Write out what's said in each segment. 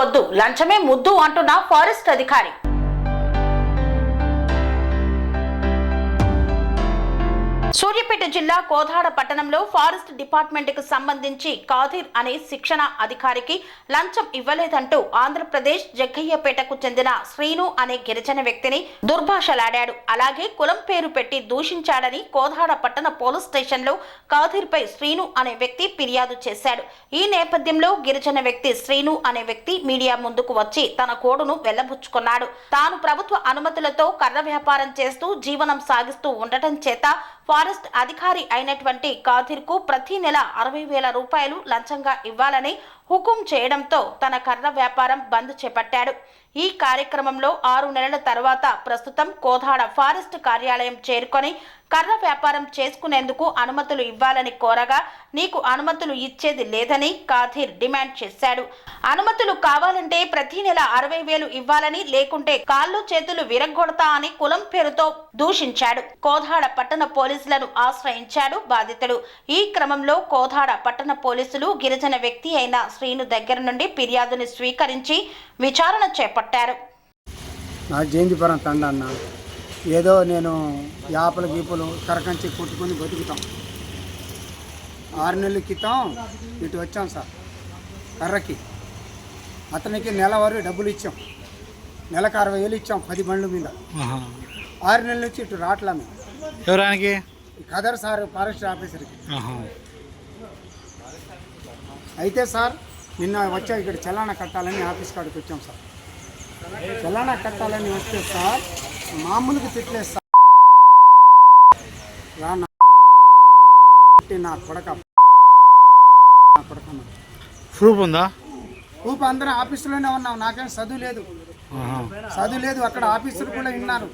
వద్దు. లంచమే ముద్దు అంటున్న ఫారెస్ట్ అధికారి. సూర్యాపేట జిల్లా కోదాడ పట్టణంలో ఫారెస్ట్ డిపార్ట్మెంట్కు సంబంధించి కాదిర్ అనే శిక్షణ అధికారికి లంచం ఇవ్వలేదంటూ ఆంధ్రప్రదేశ్ జగ్గయ్యపేటకు చెందిన శ్రీను అనే గిరిజన వ్యక్తిని దుర్భాషలాడాడు. అలాగే కులం పేరు పెట్టి దూషించాడని కోదాడ పట్టణ పోలీస్ స్టేషన్లో కాదిర్ పై శ్రీను అనే వ్యక్తి ఫిర్యాదు చేశాడు. ఈ నేపథ్యంలో గిరిజన వ్యక్తి శ్రీను అనే వ్యక్తి మీడియా ముందుకు వచ్చి తన కోడును వెళ్ళబుచ్చుకున్నాడు. తాను ప్రభుత్వ అనుమతులతో కర్ర వ్యాపారం చేస్తూ జీవనం సాగిస్తూ ఉండటం చేత ఫారెస్ట్ ఫారెస్ట్ అధికారి అయినటువంటి కాదిర్కు ప్రతి నెల అరవై వేల రూపాయలు లంచంగా ఇవ్వాలని హుకుం చేయడంతో తన కర్ర వ్యాపారం బంద్ చేపట్టాడు. ఈ కార్యక్రమంలో ఆరు నెలల తర్వాత ప్రస్తుతం కోదాడ ఫారెస్ట్ కార్యాలయం చేరుకొని కర్ర వ్యాపారం చేసుకునేందుకు అనుమతులు ఇవ్వాలని కోరగా నీకు అనుమతులు ఇచ్చేది లేదని కాథీర్ డిమాండ్ చేశాడు. అనుమతులు కావాలంటే ప్రతి నెల అరవై వేలు ఇవ్వాలని లేకుంటే కాళ్ళు చేతులు విరగ్గొడతా అని కులం పేరుతో దూషించాడు. కోదాడ పట్టణ పోలీసులను ఆశ్రయించాడు బాధితుడు. ఈ క్రమంలో కోదాడ పట్టణ పోలీసులు గిరిజన వ్యక్తి అయిన శ్రీను దగ్గర నుండి ఫిర్యాదుని స్వీకరించి విచారణ చేపట్టారు. నా జయంతిపురం తండ అన్న. ఏదో నేను యాపల గీపలు కరకంచి కొట్టుకొని బతుకుతాం. ఆరు నెలల క్రితం ఇటు వచ్చాం సార్ కర్రకి. అతనికి నెల వరకు డబ్బులు ఇచ్చాం. నెలకు అరవై వేలు ఇచ్చాం పది బండ్ల మీద. ఆరు నెలల నుంచి ఇటు రాట్లా మేము. ఎవరానికి? కదర్ సార్ ఫారెస్ట్ ఆఫీసర్కి. అయితే సార్ నిన్న వచ్చా ఇక్కడ చలానా కట్టాలని ఆఫీస్ కాడికి వచ్చాం సార్. చలానా కట్టాలని వస్తే సార్ మామూలుగా తిట్లేదు సార్. రా నా కొడక నా కొడక. ప్రూఫ్ ఉందా? ఊపి అందరం ఆఫీసులోనే ఉన్నాం నాకేం చదువు లేదు. చదువు లేదు అక్కడ ఆఫీసులు కూడా విన్నారు.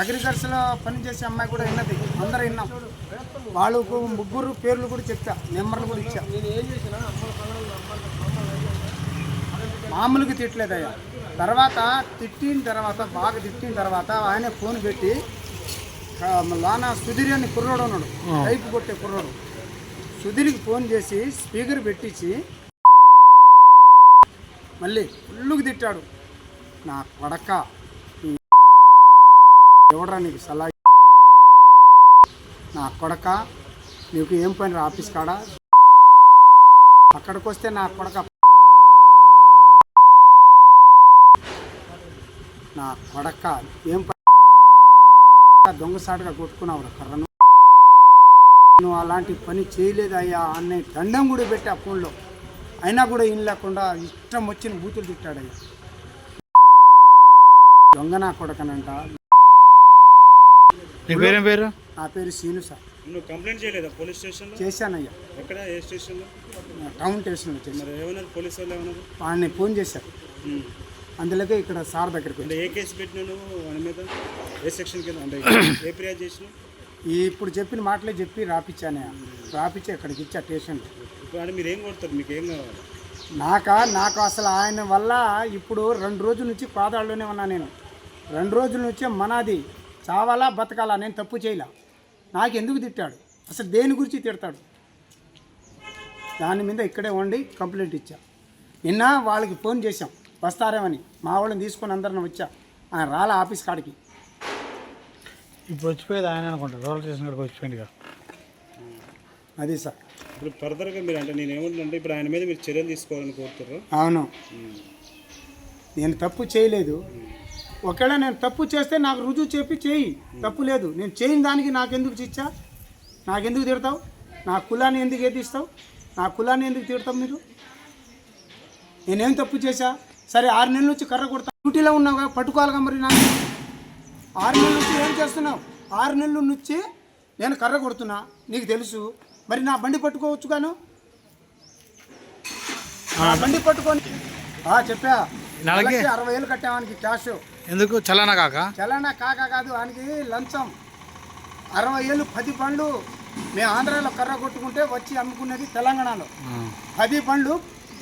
అగ్రికల్చర్లో పనిచేసే అమ్మాయి కూడా విన్నది అందరూ విన్నాం. వాళ్ళకు ముగ్గురు పేర్లు కూడా చెప్తా నెంబర్లు కూడా ఇచ్చా. మామూలుగా తిట్టలేదయ్యా. తర్వాత తిట్టిన తర్వాత బాగా తిట్టిన తర్వాత ఆయన ఫోన్ పెట్టి లానా సుధీర్ అని కుర్రోడు ఉన్నాడు. పైకి కొట్టే కుర్రోడు. సుధీర్కి ఫోన్ చేసి స్పీకర్ పెట్టించి మళ్ళీ ఫుల్లుగా తిట్టాడు. నా కొడక ఎవడరా నీకు సలహా? నా కొడక నీకు ఏం పని ఆఫీస్ కాడ? అక్కడికి వస్తే నా కొడక నా కొడక ఏం దొంగసాటుగా కొట్టుకున్నావు కర్రను నువ్వు. అలాంటి పని చేయలేదయ్యా అనే దండం కూడా పెట్టి ఆ ఫోన్లో. అయినా కూడా ఏం లేకుండా ఇష్టం వచ్చిన బూతులు తిట్టాడయ్యా. దొంగ నా కొడకనంట. నీ పేరేం పేరు? నా పేరు సీను సార్. నువ్వు కంప్లైంట్ చేయలేదా పోలీస్ స్టేషన్లో? చేశానయ్యా. ఎక్కడ? ఏ స్టేషన్లో? టౌన్ స్టేషన్లో చేశాను మరి ఏమన్నారు? పోలీసు వాళ్ళు ఏమన్నారు? వాడిని ఫోన్ చేశారు. అందులోకే ఇక్కడ సార్ దగ్గరికి ఏ కేసు మీద ఏ సెక్షన్ కింద అంటే ఏ ఫిర్యాదు చేసినావు ఈ ఇప్పుడు చెప్పిన మాటలే చెప్పి రాపిచ్చానే. రాపిచ్చి ఇక్కడికి ఇచ్చా ఇప్పుడు అంటే మీరు ఏం కొడతారు? మీకు ఏం కావాలి? నాకా? నాకు అసలు ఆయన వల్ల ఇప్పుడు రెండు రోజుల నుంచి పాదాల్లోనే ఉన్నా నేను. రెండు రోజుల నుంచి మనది. చావాలా బతకాలా? నేను తప్పు చేయలే. నాకు ఎందుకు తిట్టాడు? అసలు దేని గురించి తిడతాడు? దాని మీద ఇక్కడే వండి కంప్లైంట్ ఇచ్చా. నిన్న వాళ్ళకి ఫోన్ చేశాం. వస్తారేమని మా వాళ్ళని తీసుకొని అందరిని వచ్చా. ఆయన రాలా ఆఫీస్ కాడికి. ఇప్పుడు వచ్చిపోయేది ఆయన అనుకుంటా. రోల్ స్టేషన్ కాడికి వచ్చిపోయింది కదా. అది సార్. ఇప్పుడు ఫర్దర్గా మీరు అంటే నేను ఏమంటున్నా ఇప్పుడు ఆయన మీద మీరు చర్యలు తీసుకోవాలని కోరుతారు అవును. నేను తప్పు చేయలేదు. ఒకవేళ నేను తప్పు చేస్తే నాకు రుజువు చెప్పి చేయి. తప్పు లేదు. నేను చేయని దానికి నాకెందుకు చిచ్చా నాకెందుకు తిడతావు? నా కులాన్ని ఎందుకు ఎదిస్తావు నా కులాన్ని ఎందుకు తిడతావు మీరు? నేనేం తప్పు చేశా? సరే ఆరు నెలల నుంచి కర్ర కొడతా. డ్యూటీలో ఉన్నావు కదా పట్టుకోవాలిగా మరి నాకు ఆరు నెలల నుంచి ఏం చేస్తున్నావు? ఆరు నెలల నుంచి నేను కర్ర కొడుతున్నా నీకు తెలుసు. మరి నా బండి పట్టుకోవచ్చు గాను? నా బండి పట్టుకొని ఆ, చెప్పా. నెలకి? నెలకి అరవై వేలు కట్టావానికి క్యాష్. ఎందుకు? చలానా కాక? చలానా కాక కాదు ఆయనకి లంచం. అరవై ఏళ్ళు పది పండ్లు. మేము ఆంధ్రాలో కర్ర కొట్టుకుంటే వచ్చి అమ్ముకునేది తెలంగాణలో. పది పండ్లు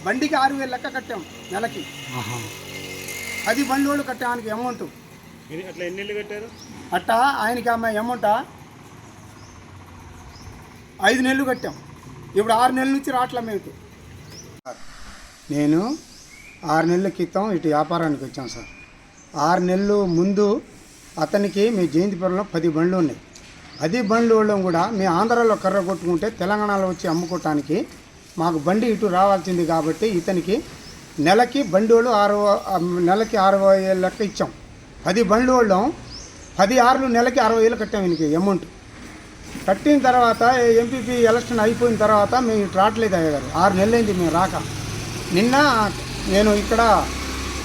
బండికి ఆరు వేలు లెక్క కట్టాం నెలకి. పది బండ్లు వాళ్ళు కట్టాం ఆయనకి అమౌంట్ అట్లా ఎన్ని కట్టారు? అట్టా ఆయనకి ఆమె అమౌంట్? ఐదు నెలలు కట్టాం. ఇప్పుడు ఆరు నెలల నుంచి రావట్లే మేము నేను ఆరు నెలల క్రితం ఇటు వ్యాపారానికి వచ్చాం సార్. ఆరు నెలలు ముందు అతనికి మీ జయంతిపురంలో పది బండ్లు ఉన్నాయి. పది బండ్లు వాళ్ళం కూడా మీ ఆంధ్రాలో కర్ర కొట్టుకుంటే తెలంగాణలో వచ్చి అమ్ముకోవటానికి మాకు బండి ఇటు రావాల్సింది కాబట్టి ఇతనికి నెలకి బండి వాళ్ళు ఆరు నెలకి అరవై వేలు లెక్క ఇచ్చాం. పది బండ్లు వాళ్ళం పది ఆరులు నెలకి అరవై వేలు కట్టాం ఈయనకి అమౌంట్ కట్టిన తర్వాత ఎంపీపీ ఎలక్షన్ అయిపోయిన తర్వాత మేము ఇటు రావట్లేదు అయ్య గారు ఆరు నెలలైంది మేము రాక. నిన్న నేను ఇక్కడ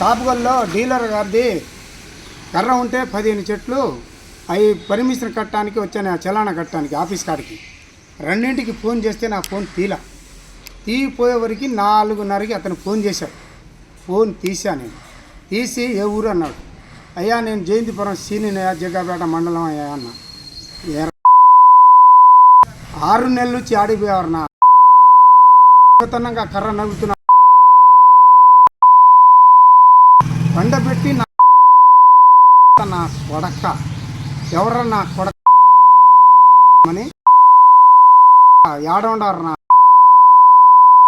టాపుగల్లో డీలర్ గారిది కర్ర ఉంటే పదిహేను చెట్లు అవి పర్మిషన్ కట్టడానికి వచ్చాను ఆ చలానా కట్టడానికి ఆఫీస్ కాడికి. రెండింటికి ఫోన్ చేస్తే నా ఫోన్ తీలా. తీపోయేవరకు నాలుగున్నరకి అతను ఫోన్ చేశాడు. ఫోన్ తీసా నేను. తీసి ఏ ఊరు అన్నాడు. అయ్యా నేను జయంతిపురం సీనియర్ జగ్గాపేట మండలం అయ్యా అన్న. ఆరు నెలల నుంచి ఆడిపోయేవారు నా. కర్ర నవ్వుతున్నా పండబెట్టి నా నా కొడక. ఎవర నా కొడక అని ఏడవండారు నా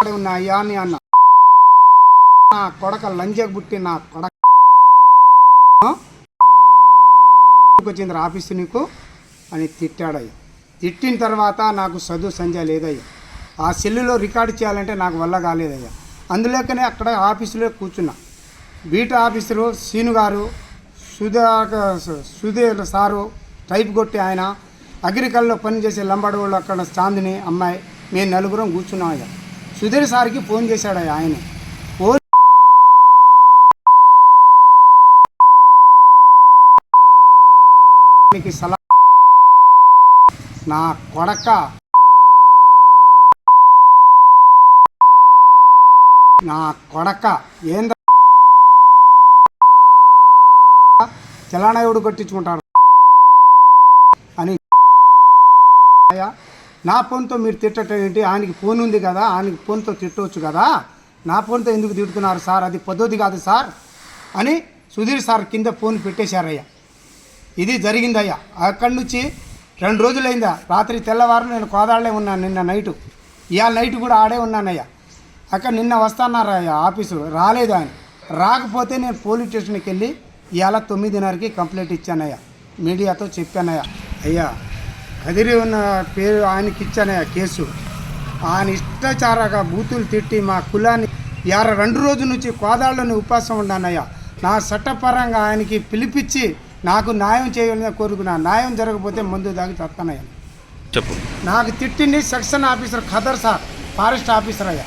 ఉన్న అని అన్న. నా కొడక లంజకు పుట్టి నా కొడక వచ్చింది ఆఫీసు నీకు? అని తిట్టాడయ్య. తిట్టిన తర్వాత నాకు చదువు సంధ్య లేదయ్యా. ఆ సెల్లులో రికార్డు చేయాలంటే నాకు వల్ల కాలేదయ్యా. అందులోకనే అక్కడ ఆఫీసులో కూర్చున్నా. బీట ఆఫీసరు సీను గారు సుధా సుధీర్ సారు టైప్ కొట్టి ఆయన అగ్రికల్లో పనిచేసే లంబాడోళ్ళు అక్కడ చాందిని అమ్మాయి మేము నలుగురం కూర్చున్నాం అయ్యా. సుధీర్ సార్కి ఫోన్ చేశాడు ఆయన. ఫోన్ మీకు సలహా నా కొడక నా కొడక ఏంద చలానా ఎవడు అని అయ్యా, నా ఫోన్తో మీరు తిట్టడం ఏంటి? ఆయనకి ఫోన్ ఉంది కదా ఆయనకి ఫోన్తో తిట్టవచ్చు కదా. నా ఫోన్తో ఎందుకు తిడుతున్నారు సార్? అది పద్ధతి కాదు సార్ అని సుధీర్ సార్ కింద ఫోన్ పెట్టేశారయ్యా. ఇది జరిగిందయ్యా. అక్కడి నుంచి రెండు రోజులైందా? రాత్రి తెల్లవారు నేను కోదాడలే ఉన్నాను నిన్న నైటు. ఇవాళ నైట్ కూడా ఆడే ఉన్నానయ్యా. అక్కడ నిన్న వస్తానారయ్యా ఆఫీసు. రాలేదు ఆయన. రాకపోతే నేను పోలీస్ స్టేషన్కి వెళ్ళి ఇవాళ తొమ్మిదిన్నరకి కంప్లైంట్ ఇచ్చానయ్యా. మీడియాతో చెప్పానయ్యా. అయ్యా కదిరి ఉన్న పేరు ఆయనకి ఇచ్చానయ్యా కేసు. ఆయన ఇష్టాచారగా బూతులు తిట్టి మా కులాన్ని యార రెండు రోజుల నుంచి కోదాళ్ళని ఉపాసం ఉన్నానయ్యా నా చట్టపరంగా ఆయనకి పిలిపించి నాకు న్యాయం చేయాలని కోరుకున్నా న్యాయం జరగకపోతే ముందు దాగి చస్తానయ్యా. చెప్పు. నాకు తిట్టింది section officer Khader sir forest officer అయ్యా.